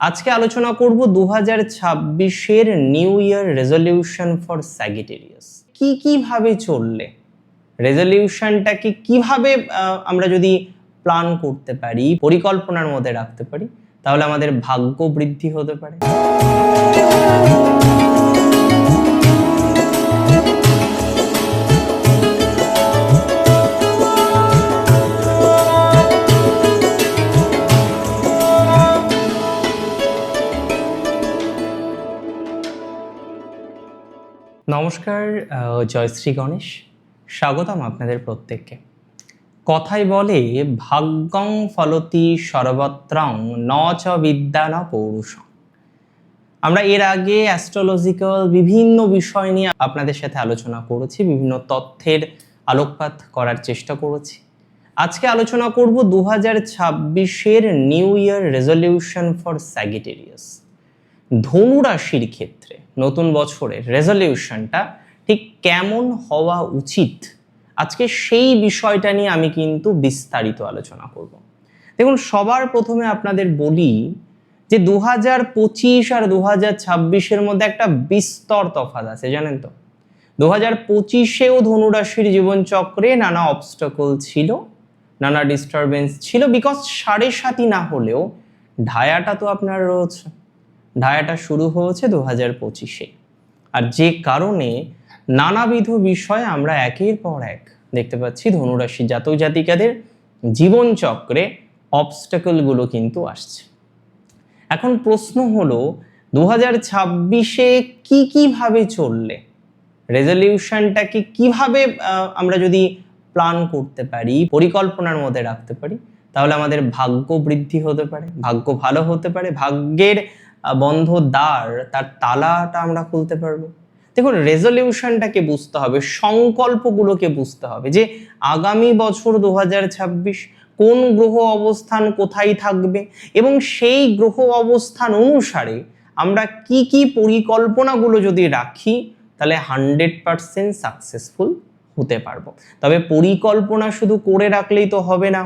আজকে আলোচনা করব দু হাজার ছাব্বিশের new year resolution for Sagittarius. কি কীভাবে চললে? রেজলিউশনটাকে কীভাবে আমরা যদি প্ল্যান করতে পারি, পরিকল্পনার মধ্যে রাখতে পারি, তাহলে আমাদের ভাগ্য বৃদ্ধি হতে পারে। নমস্কার জয়শ্রী গণেশ। স্বাগতম আপনাদের প্রত্যেককে। কথাই বলে, ভাগ্যং ফলতি সর্বত্রং ন চ বিদ্যা ন পৌরুষং। আমরা এর আগে অ্যাস্ট্রোলজিক্যাল বিভিন্ন বিষয় নিয়ে আপনাদের সাথে আলোচনা করেছি, বিভিন্ন তথ্যের আলোকপাত করার চেষ্টা করেছি। আজকে আলোচনা করব দু হাজার ছাব্বিশের new year resolution for Sagittarius. ধনু রাশির ক্ষেত্রে নতুন বছরের রেজলিউশনটা ঠিক কেমন হওয়া উচিত? আজকে সেই বিষয়টা নিয়ে আমি কিন্তু বিস্তারিত আলোচনা করব। দেখুন, সবার প্রথমে আপনাদের বলি যে দু হাজার পঁচিশ আর দু হাজার ছাব্বিশের মধ্যে একটা বিস্তর তফাৎ আছে, জানেন তো? দু হাজার পঁচিশেও ধনুরাশির জীবনচক্রে নানা অবস্টাকল ছিল, নানা ডিস্টারবেন্স ছিল বিকজ সাড়ে সাতই না হলেও ঢায়াটা তো আপনার রয়েছে। ঢায়াটা শুরু হয়েছে দু হাজার পঁচিশে। আর যে কারণে নানাবিধ বিষয় আমরা একের পর এক দেখতে পাচ্ছি ধনুরাশি জাতক জাতিকাদের জীবনচক্রে অবস্টাকলগুলো কিন্তু আসছে। এখন প্রশ্ন হলো দু হাজার ছাব্বিশে কী কীভাবে চললে? রেজলিউশনটাকে কীভাবে আমরা যদি প্ল্যান করতে পারি, পরিকল্পনার মধ্যে রাখতে পারি, তাহলে আমাদের ভাগ্য বৃদ্ধি হতে পারে, ভাগ্য ভালো হতে পারে, ভাগ্যের বন্ধ দ্বার, তার তালাটা আমরা খুলতে পারব। দেখুন রেজলিউশনটাকে বুঝতে হবে, সংকল্পগুলোকে বুঝতে হবে যে আগামী বছর দু হাজার ছাব্বিশ কোন গ্রহ অবস্থান কোথায় থাকবে এবং সেই গ্রহ অবস্থান অনুসারে আমরা কি কি পরিকল্পনাগুলো যদি রাখি, তাহলে হান্ড্রেড পারসেন্ট সাকসেসফুল হতে পারব। তবে পরিকল্পনা শুধু করে রাখলেই তো হবে না।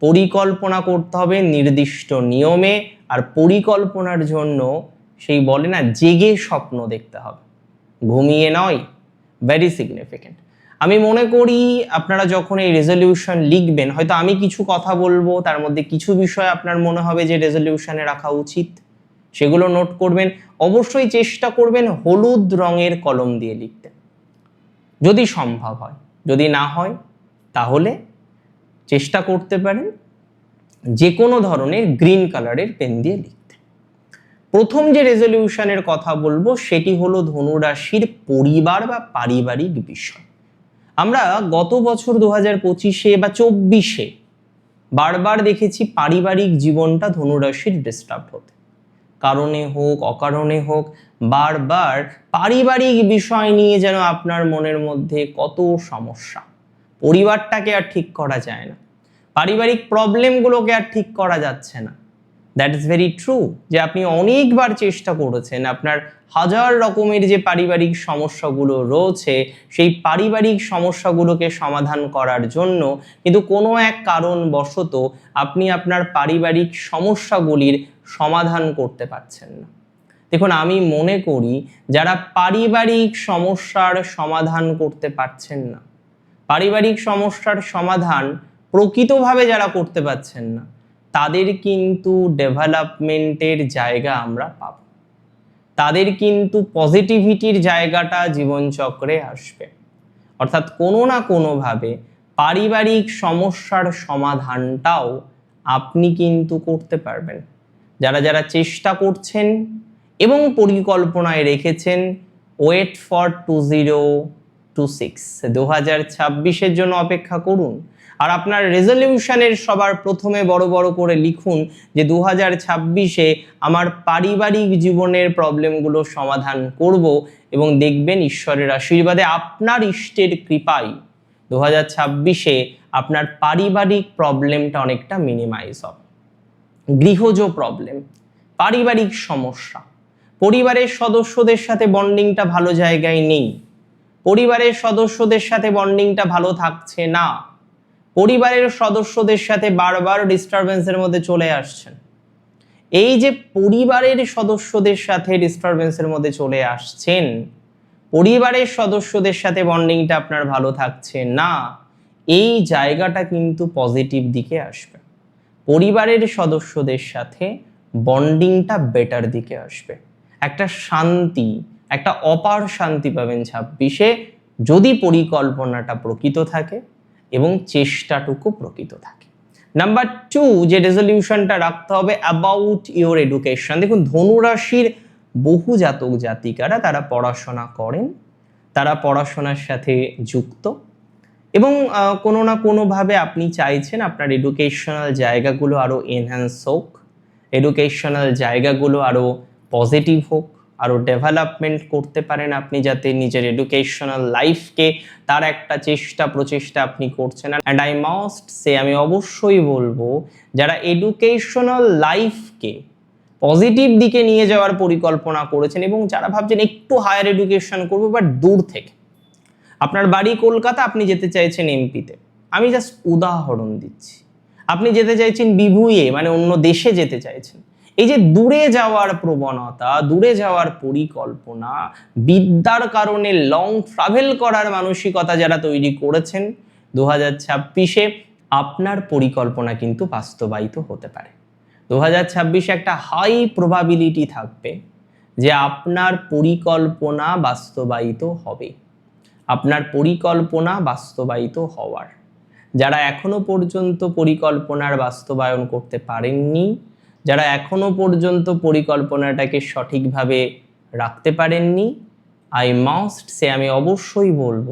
পরিকল্পনা করতে হবে নির্দিষ্ট নিয়মে। আর পরিকল্পনার জন্য সেই বলে না, জেগে স্বপ্ন দেখতে হবে। ঘুমিয়ে নয় ভেরি সিগনিফিকেন্ট আমি মনে করি আপনারা যখন এই রেজলিউশন লিখবেন, হয়তো আমি কিছু কথা বলব, তার মধ্যে কিছু বিষয় আপনার মনে হবে যে রেজলিউশনে রাখা উচিত। সেগুলো নোট করবেন। অবশ্যই চেষ্টা করবেন হলুদ রঙের কলম দিয়ে লিখতে। যদি সম্ভব হয়। যদি না হয়, তাহলে চেষ্টা করতে পারেন যে কোনো ধরনের গ্রিন কালারের পেন দিয়ে লিখতে। প্রথম যে রেজলিউশনের কথা বলব, সেটি হলো ধনুরাশির পরিবার বা পারিবারিক বিষয়। আমরা গত বছর দু হাজার পঁচিশে বা চব্বিশে বারবার দেখেছি পারিবারিক জীবনটা ধনুরাশির ডিস্টার্ব হতে। কারণে হোক, অকারণে হোক, বারবার পারিবারিক বিষয় নিয়ে যেন আপনার মনের মধ্যে কত সমস্যা। পরিবারটাকে আর ঠিক করা যায় না। পারিবারিক প্রবলেমগুলোকে আর ঠিক করা যাচ্ছে না। দ্যাট ইজ ভেরি ট্রু যে আপনি অনেকবার চেষ্টা করেছেন, আপনার হাজার রকমের যে পারিবারিক সমস্যাগুলো রয়েছে, সেই পারিবারিক সমস্যাগুলোকে সমাধান করার জন্য কিন্তু কোনো এক কারণবশত আপনি আপনার পারিবারিক সমস্যাগুলির সমাধান করতে পারছেন না। দেখুন, আমি মনে করি যারা পারিবারিক সমস্যার সমাধান করতে পারছেন না পারিবারিক সমস্যার সমাধান প্রকৃতভাবে যারা করতে পারছেন না, তাদের কিন্তু ডেভেলপমেন্টের জায়গা আমরা পাব। তাদের কিন্তু পজিটিভিটির জায়গাটা জীবনচক্রে আসবে। অর্থাৎ কোনো না কোনোভাবে পারিবারিক সমস্যার সমাধানটাও আপনি কিন্তু করতে পারবেন। যারা যারা চেষ্টা করছেন এবং পরিকল্পনায় রেখেছেন wait for two zero two six দু হাজার ছাব্বিশের জন্য অপেক্ষা করুন। আর আপনার রেজলিউশনের সবার প্রথমে বড় বড় করে লিখুন যে দু হাজার ছাব্বিশে আমার পারিবারিক জীবনের প্রবলেমগুলো সমাধান করব এবং দেখবেন ঈশ্বরের আশীর্বাদে আপনার ইষ্টের কৃপায় দু হাজার ছাব্বিশে আপনার পারিবারিক প্রবলেমটা অনেকটা মিনিমাইজ হবে। গৃহজ প্রবলেম পারিবারিক সমস্যা, পরিবারের সদস্যদের সাথে বন্ডিংটা ভালো জায়গায় নেই। পরিবারের সদস্যদের সাথে বন্ডিংটা ভালো থাকছে না। পরিবারের সদস্যদের সাথে বারবার ডিস্টারবেন্সের মধ্যে চলে আসছেন। এই যে পরিবারের সদস্যদের সাথে ডিস্টারবেন্সের মধ্যে চলে আসছেন, পরিবারের সদস্যদের সাথে বন্ডিংটা আপনার ভালো থাকছে না, এই জায়গাটা কিন্তু পজিটিভ দিকে আসবে। পরিবারের সদস্যদের সাথে বন্ডিংটা বেটার দিকে আসবে। একটা শান্তি একটা অপার শান্তি পাবেন ছাব্বিশে যদি পরিকল্পনাটা প্রকৃত থাকে এবং চেষ্টাটুকু প্রকৃত থাকে। নাম্বার টু যে রেজলিউশনটা রাখতে হবে অ্যাবাউট ইওর এডুকেশন দেখুন, ধনুরাশির বহু জাতক জাতিকারা তারা পড়াশোনা করেন, তারা পড়াশোনার সাথে যুক্ত এবং কোনো না কোনোভাবে আপনি চাইছেন আপনার এডুকেশনাল জায়গাগুলো আরও এনহ্যান্স হোক এডুকেশনাল জায়গাগুলো আরও পজিটিভ হোক। আরও ডেভেলপমেন্ট করতে পারেন আপনি যাতে নিজের এডুকেশনাল লাইফকে তার একটা চেষ্টা প্রচেষ্টা আপনি করছেন। অ্যান্ড আই মাস্ট সে আমি অবশ্যই বলব, যারা এডুকেশনাল লাইফকে পজিটিভ দিকে নিয়ে যাওয়ার পরিকল্পনা করেছেন এবং যারা ভাবছেন একটু হায়ার এডুকেশন করব বাট দূর থেকে। আপনার বাড়ি কলকাতা, আপনি যেতে চাইছেন এমপিতে আমি জাস্ট উদাহরণ দিচ্ছি। আপনি যেতে চাইছেন বিভুয়ে মানে অন্য দেশে যেতে চাইছেন। এই যে দূরে যাওয়ার প্রবণতা, দূরে যাওয়ার পরিকল্পনা, বিদ্যার কারণে লং ট্রাভেল করার মানসিকতা যারা তৈরি করেছেন দু হাজার ছাব্বিশে, আপনার পরিকল্পনা কিন্তু বাস্তবায়িত হতে পারে। দু হাজার ছাব্বিশে একটা হাই প্রবাবিলিটি থাকবে যে আপনার পরিকল্পনা বাস্তবায়িত হবে। আপনার পরিকল্পনা বাস্তবায়িত হওয়ার। যারা এখনও পর্যন্ত পরিকল্পনার বাস্তবায়ন করতে পারেননি যারা এখনও পর্যন্ত পরিকল্পনাটাকে সঠিকভাবে রাখতে পারেননি আই মাস্ট সে আমি অবশ্যই বলব,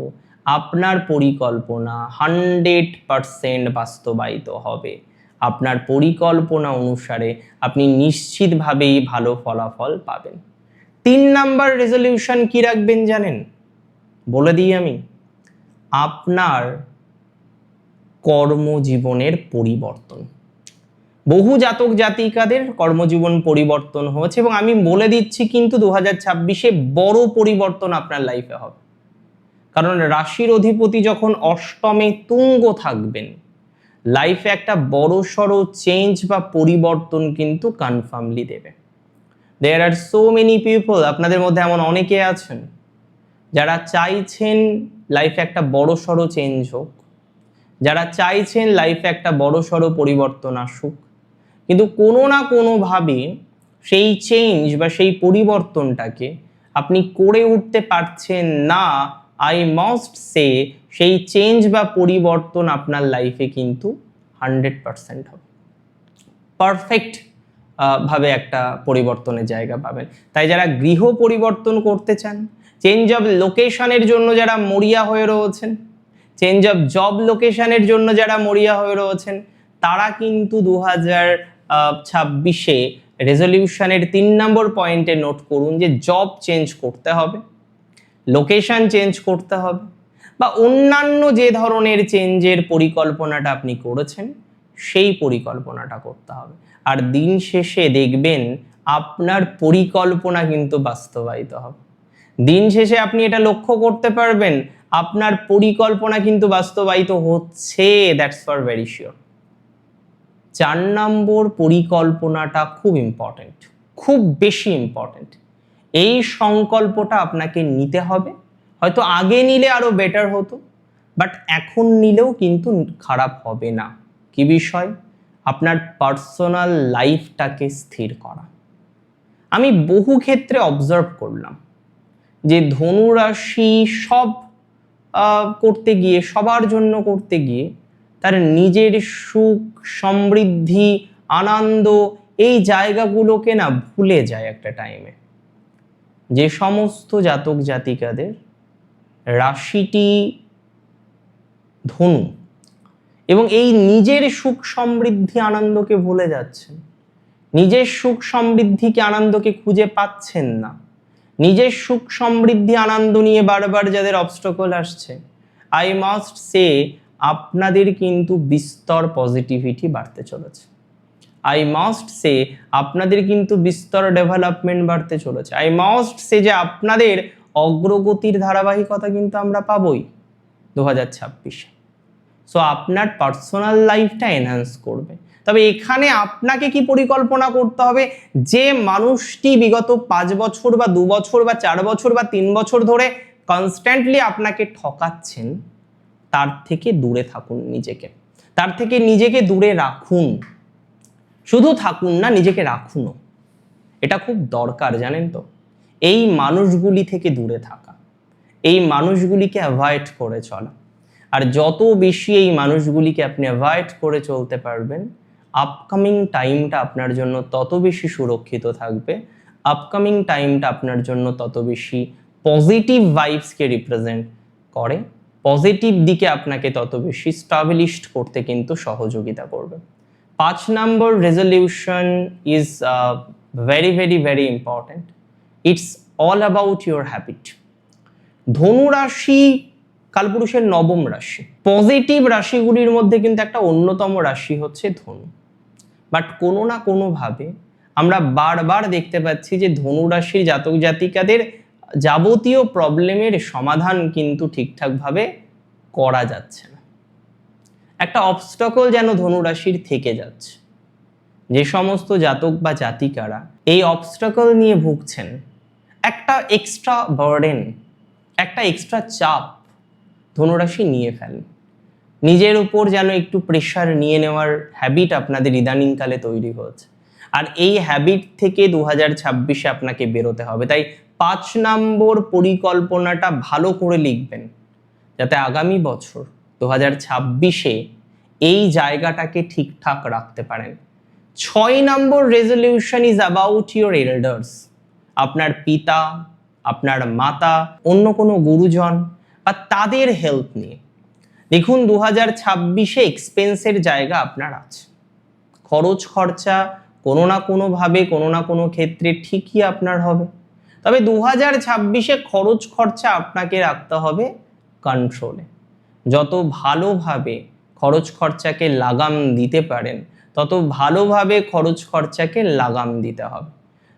আপনার পরিকল্পনা হান্ড্রেড পারসেন্ট বাস্তবায়িত হবে। আপনার পরিকল্পনা অনুসারে আপনি নিশ্চিতভাবেই ভালো ফলাফল পাবেন। তিন নাম্বার রেজলিউশন কি রাখবেন জানেন? বলে দিই আমি। আপনার কর্মজীবনের পরিবর্তন। বহু জাতক জাতিকাদের কর্মজীবন পরিবর্তন হয়েছে এবং আমি বলে দিচ্ছি কিন্তু দু হাজার ছাব্বিশে বড় পরিবর্তন আপনার লাইফে হবে। কারণ রাশির অধিপতি যখন অষ্টমে তুঙ্গ থাকবেন লাইফে একটা বড় সড়ো চেঞ্জ বা পরিবর্তন কিন্তু কনফার্মলি দেবে। There are so many people আপনাদের মধ্যে এমন অনেকে আছেন, যারা চাইছেন লাইফে একটা বড় সড়ো চেঞ্জ হোক, যারা চাইছেন লাইফে একটা বড় সড়ো পরিবর্তন আসুক। কিন্তু কোনো না কোনোভাবে সেই চেঞ্জ বা সেই পরিবর্তনটাকে আপনি করে উঠতে পারছেন না আই মাস্ট সে সেই চেঞ্জ বা পরিবর্তন আপনার লাইফে কিন্তু হান্ড্রেড পারসেন্ট হবে। পারফেক্ট ভাবে একটা পরিবর্তনের জায়গা পাবেন। তাই যারা গৃহ পরিবর্তন করতে চান চেঞ্জ অফ লোকেশনের জন্য যারা মরিয়া হয়ে রয়েছেন চেঞ্জ অফ জব লোকেশনের জন্য যারা মরিয়া হয়ে রয়েছেন, তারা কিন্তু দু হাজার ছাব্বিশে রেজলিউশনের তিন নম্বর পয়েন্টে নোট করুন যে জব চেঞ্জ করতে হবে, লোকেশন চেঞ্জ করতে হবে বা অন্যান্য যে ধরনের চেঞ্জের পরিকল্পনাটা আপনি করেছেন, সেই পরিকল্পনাটা করতে হবে। আর দিন শেষে দেখবেন আপনার পরিকল্পনা কিন্তু বাস্তবায়িত হবে। দিন শেষে আপনি এটা লক্ষ্য করতে পারবেন, আপনার পরিকল্পনা কিন্তু বাস্তবায়িত হচ্ছে দ্যাটস ফর ভেরি শিওর চার নম্বর পরিকল্পনাটা খুব ইম্পর্ট্যান্ট খুব বেশি ইম্পর্ট্যান্ট এই সংকল্পটা আপনাকে নিতে হবে। হয়তো আগে নিলে আরও বেটার হতো বাট এখন নিলেও কিন্তু খারাপ হবে না। কি বিষয়? আপনার পার্সোনাল লাইফটাকে স্থির করা। আমি বহু ক্ষেত্রে অবজার্ভ করলাম যে ধনুরাশি সব করতে গিয়ে, সবার জন্য করতে গিয়ে তার নিজের সুখ, সমৃদ্ধি, আনন্দ, এই জায়গাগুলোকে না ভুলে যায় একটা টাইমে যে সমস্ত জাতক জাতিকাদের রাশিটি ধনু এবং এই নিজের সুখ, সমৃদ্ধি, আনন্দকে ভুলে যাচ্ছেন। নিজের সুখ, সমৃদ্ধিকে, আনন্দকে খুঁজে পাচ্ছেন না। নিজের সুখ, সমৃদ্ধি, আনন্দ নিয়ে বারবার যাদের অবস্টকল আসছে আই মাস্ট সে আপনাদের কিন্তু বিস্তর পজিটিভিটি বাড়তে চলেছে। আই মাস্ট সে আপনাদের কিন্তু বিস্তর ডেভেলপমেন্ট বাড়তে চলেছে। আই মাস্ট সে যে আপনাদের অগ্রগতির ধারাবাহিকতা কিন্তু আমরা পাবই দু হাজার ছাব্বিশে। সো আপনার পার্সোনাল লাইফটা এনহ্যান্স করবে। তবে এখানে আপনাকে কি পরিকল্পনা করতে হবে? যে মানুষটি বিগত পাঁচ বছর বা দু বছর বা চার বছর বা তিন বছর ধরে কনস্ট্যান্টলি আপনাকে ঠকাচ্ছেন তার থেকে দূরে থাকুন নিজেকে। তার থেকে নিজেকে দূরে রাখুন। শুধু থাকুন না, নিজেকে রাখুনও। এটা খুব দরকার, জানেন তো? এই মানুষগুলি থেকে দূরে থাকা। এই মানুষগুলিকে অ্যাভয়েড করে চলা। আর যত বেশি এই মানুষগুলিকে আপনি অ্যাভয়েড করে চলতে পারবেন আপকামিং টাইমটা আপনার জন্য তত বেশি সুরক্ষিত থাকবে। আপকামিং টাইমটা আপনার জন্য তত বেশি পজিটিভ ভাইবসকে রিপ্রেজেন্ট করে। পজিটিভ দিকে আপনাকে তত বেশি স্টাবলিশড করতে কিন্তু সহযোগিতা করবে। পাঁচ নম্বর resolution is very very very important. It's all about your habit. ধনু রাশি কালপুরুষের নবম রাশি। পজিটিভ রাশিগুলির মধ্যে কিন্তু একটা অন্যতম রাশি হচ্ছে ধনু। বাট কোনো না কোনোভাবে আমরা বারবার দেখতে পাচ্ছি যে ধনু রাশির জাতক জাতিকাদের যাবতীয় প্রবলেমের সমাধান কিন্তু ঠিকঠাকভাবে করা যাচ্ছে না। একটা অবস্টকল যেন ধনুরাশির থেকে যাচ্ছে। যে সমস্ত জাতক বা জাতিকারা এই অবস্টকল নিয়ে ভুগছেন, একটা এক্সট্রা বার্ডেন একটা এক্সট্রা চাপ ধনুরাশি নিয়ে ফেলেন। নিজের উপর যেন একটু প্রেশার নিয়ে নেওয়ার হ্যাবিট আপনাদের ইদানিংকালে তৈরি হয়েছে। আর এই হ্যাবিট থেকে দু হাজার ছাব্বিশে আপনাকে বেরোতে হবে। তাই পাঁচ নম্বর পরিকল্পনাটা ভালো করে লিখবেন, যাতে আগামী বছর দু হাজার ছাব্বিশে এই জায়গাটাকে ঠিকঠাক রাখতে পারেন। ছয় নম্বর resolution is about your elders আপনার পিতা, আপনার মাতা, অন্য কোনো গুরুজন বা তাদের হেল্প নিয়ে। দেখুন দু হাজার ছাব্বিশে এক্সপেন্সের জায়গা আপনার আছে। খরচ খরচা কোনো না কোনোভাবে, কোনো না কোনো ক্ষেত্রে ঠিকই আপনার হবে। তবে দু হাজার ছাব্বিশে খরচ খরচা আপনাকে রাখতে হবে কন্ট্রোলে যত ভালোভাবে খরচ খরচাকে লাগাম দিতে পারেন, তত ভালোভাবে খরচ খরচাকে লাগাম দিতে হবে।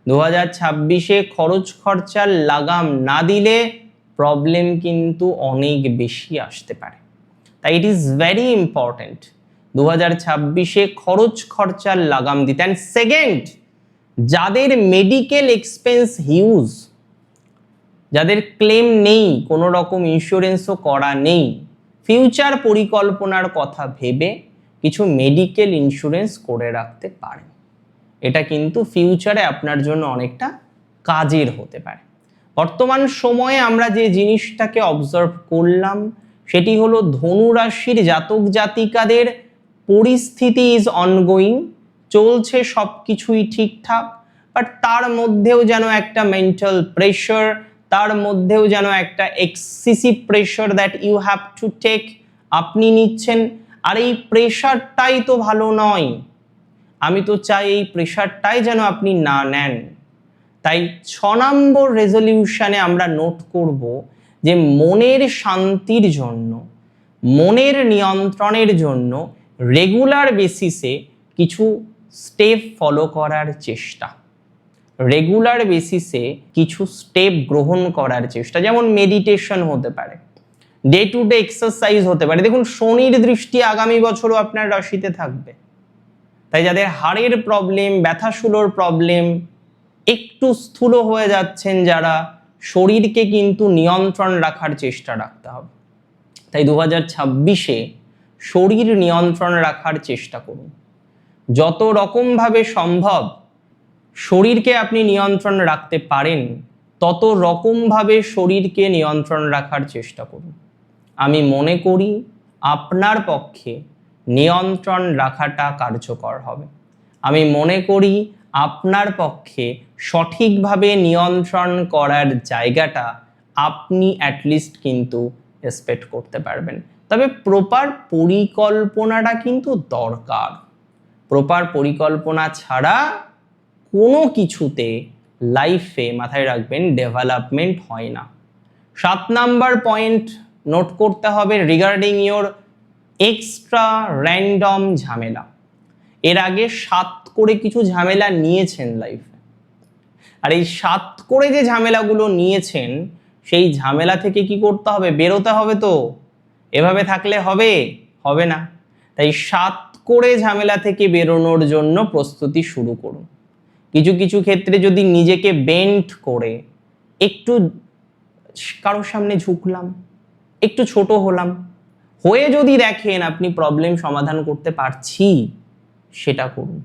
দু হাজার ছাব্বিশে খরচ খরচার লাগাম না দিলে প্রবলেম কিন্তু অনেক বেশি আসতে পারে। তাই ইট ইজ ভেরি ইম্পর্ট্যান্ট দু হাজার ছাব্বিশে খরচ খরচার লাগাম দিতে অ্যান্ড সেকেন্ড, যাদের মেডিকেল এক্সপেন্স হিউজ যাদের ক্লেম নেই কোনো রকম ইন্স্যুরেন্সও করা নেই ফিউচার পরিকল্পনার কথা ভেবে কিছু মেডিকেল ইন্স্যুরেন্স করে রাখতে পারেন। এটা কিন্তু ফিউচারে আপনার জন্য অনেকটা কাজের হতে পারে। বর্তমান সময়ে আমরা যে জিনিসটাকে অবজার্ভ করলাম, সেটি হলো ধনুরাশির জাতক জাতিকাদের পরিস্থিতি ইজ অনগোয়িং চলছে সব কিছুই ঠিকঠাক বাট তার মধ্যেও যেন একটা মেন্টাল প্রেশার তার মধ্যেও যেন একটা excessive pressure that you have to take আপনি নিচ্ছেন, আর এই প্রেশারটাই তো ভালো নয়। আমি তো চাই এই প্রেশারটাই যেন আপনি না নেন। তাই ছ নম্বর রেজলিউশনে আমরা নোট করব যে মনের শান্তির জন্য, মনের নিয়ন্ত্রণের জন্য রেগুলার বেসিসে কিছু স্টেপ ফলো করার চেষ্টা। রেগুলার বেসিসে কিছু স্টেপ গ্রহণ করার চেষ্টা। যেমন মেডিটেশন হতে পারে। ডে টু ডে এক্সারসাইজ হতে পারে। দেখুন, শনির দৃষ্টি আগামী বছরও আপনার রাশিতে থাকবে। তাই যাদের হাড়ের প্রবলেম ব্যথাশুলোর প্রবলেম একটু স্থূল হয়ে যাচ্ছেন যারা, শরীরকে কিন্তু নিয়ন্ত্রণ রাখার চেষ্টা রাখতে হবে। তাই দু হাজার ছাব্বিশে শরীর নিয়ন্ত্রণ রাখার চেষ্টা করুন। যত রকমভাবে সম্ভব শরীরকে আপনি নিয়ন্ত্রণ রাখতে পারেন, তত রকমভাবে শরীরকে নিয়ন্ত্রণ রাখার চেষ্টা করুন। আমি মনে করি আপনার পক্ষে নিয়ন্ত্রণ রাখাটা কার্যকর হবে। আমি মনে করি আপনার পক্ষে সঠিকভাবে নিয়ন্ত্রণ করার জায়গাটা আপনি অ্যাটলিস্ট কিন্তু এক্সপেক্ট করতে পারবেন। তবে প্রপার পরিকল্পনাটা কিন্তু দরকার। প্রপার পরিকল্পনা ছাড়া কোনো কিছুতে লাইফে মাথায় রাখবেন ডেভেলপমেন্ট হয় না। সাত নাম্বার পয়েন্ট নোট করতে হবে রিগার্ডিং ইওর এক্সট্রা র্যান্ডম ঝামেলা। এর আগে সাত করে কিছু ঝামেলা নিয়েছেন লাইফে আর এই সাত করে যে ঝামেলাগুলো নিয়েছেন, সেই ঝামেলা থেকে কি করতে হবে? বেরোতে হবে তো। এভাবে থাকলে হবে? হবে না। তাই সাত করে ঝামেলা থেকে বেরোনোর জন্য প্রস্তুতি শুরু করুন। কিছু কিছু ক্ষেত্রে যদি নিজেকে বেন্ট করে, একটু কারোর সামনে ঝুঁকলাম, একটু ছোট হলাম, হয়ে যদি দেখেন আপনি প্রবলেম সমাধান করতে পারছি, সেটা করুন।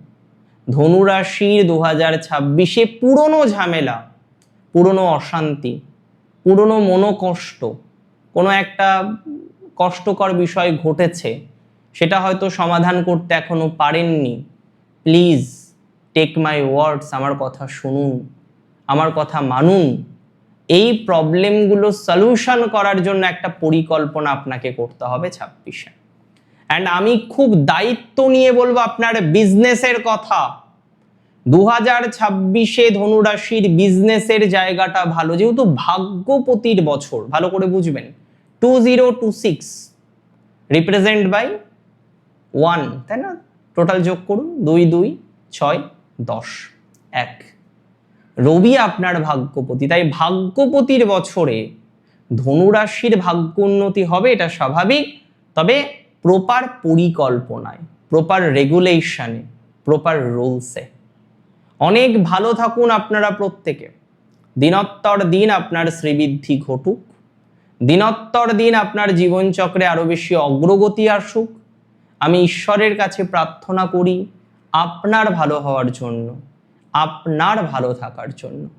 ধনুরাশির দু হাজার ছাব্বিশে পুরনো ঝামেলা, পুরনো অশান্তি, পুরনো মনোকষ্ট, কোনো একটা কষ্টকর বিষয় ঘটেছে, সেটা হয়তো সমাধান করতে এখনও পারেননি। প্লিজ টেক মাই ওয়ার্ডস আমার কথা শুনুন, আমার কথা মানুন। এই প্রবলেমগুলো সলিউশন করার জন্য একটা পরিকল্পনা আপনাকে করতে হবে ছাব্বিশে। অ্যান্ড আমি খুব দায়িত্ব নিয়ে বলব আপনার বিজনেসের কথা। দু হাজার ছাব্বিশে ধনুরাশির বিজনেসের জায়গাটা ভালো, যেহেতু ভাগ্যপতির বছর, ভালো করে বুঝবেন। Two zero two six represent by one তাই না? টোটাল যোগ করুন, দুই দুই, ছয়, দশ, এক। রবি আপনার ভাগ্যপতি, তাই ভাগ্যপতির বছরে ধনুরাশির ভাগ্য উন্নতি হবে, এটা স্বাভাবিক। তবে প্রপার পরিকল্পনায় প্রপার রেগুলেশনে প্রপার রুলসে অনেক ভালো থাকুন আপনারা প্রত্যেকে। দিনত্তর দিন আপনার শ্রীবৃদ্ধি ঘটুক। দিনত্তর দিন আপনার জীবনচক্রে আরও বেশি অগ্রগতি আসুক। আমি ঈশ্বরের কাছে প্রার্থনা করি, আপনার ভালো হওয়ার জন্য, আপনার ভালো থাকার জন্য।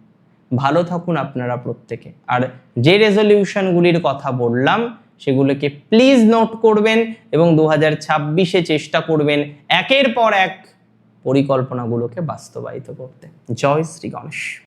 ভালো থাকুন আপনারা প্রত্যেকে। আর যে রেজলিউশনগুলির কথা বললাম, সেগুলোকে প্লিজ নোট করবেন এবং দু হাজার ছাব্বিশে চেষ্টা করবেন একের পর এক পরিকল্পনাগুলোকে বাস্তবায়িত করতে। জয় শ্রী গণেশ।